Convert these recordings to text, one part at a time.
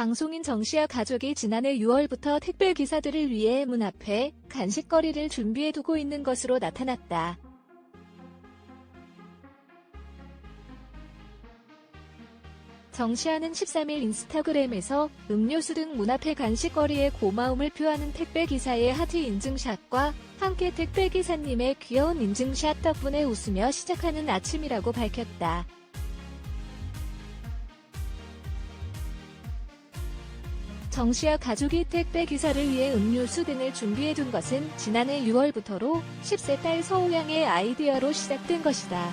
방송인 정씨와 가족이 지난해 6월부터 택배 기사들을 위해 문 앞에 간식거리를 준비해두고 있는 것으로 나타났다. 정시아는 13일 인스타그램에서 음료수 등 문 앞에 간식거리에 고마움을 표하는 택배 기사의 하트 인증샷과 함께 택배 기사님의 귀여운 인증샷 덕분에 웃으며 시작하는 아침이라고 밝혔다. 정씨와 가족이 택배 기사를 위해 음료수 등을 준비해둔 것은 지난해 6월부터로 10세 딸 서우양의 아이디어로 시작된 것이다.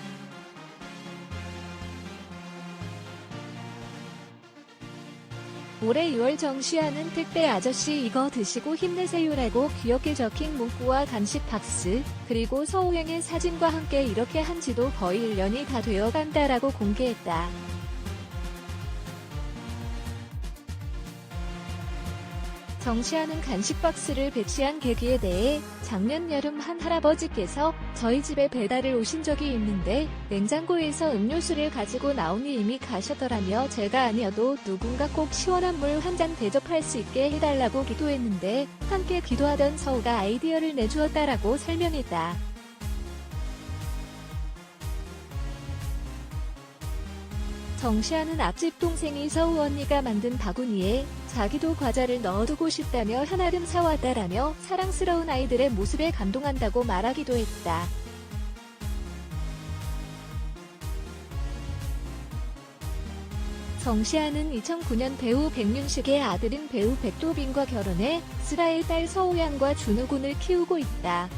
올해 6월 정시아는 택배 아저씨 이거 드시고 힘내세요라고 귀엽게 적힌 문구와 간식 박스, 그리고 서우양의 사진과 함께 이렇게 한 지도 거의 1년이 다 되어 간다라고 공개했다. 정시아는 간식 박스를 배치한 계기에 대해 작년 여름 한 할아버지께서 저희 집에 배달을 오신 적이 있는데 냉장고에서 음료수를 가지고 나오니 이미 가셨더라며 제가 아니어도 누군가 꼭 시원한 물 한 잔 대접할 수 있게 해달라고 기도했는데 함께 기도하던 서우가 아이디어를 내주었다라고 설명했다. 정시아는 앞집 동생이 서우 언니가 만든 바구니에 자기도 과자를 넣어두고 싶다며 한아름 사왔다라며 사랑스러운 아이들의 모습에 감동한다고 말하기도 했다. 정시아는 2009년 배우 백윤식의 아들인 배우 백도빈과 결혼해 슬아의 딸 서우양과 준우군을 키우고 있다.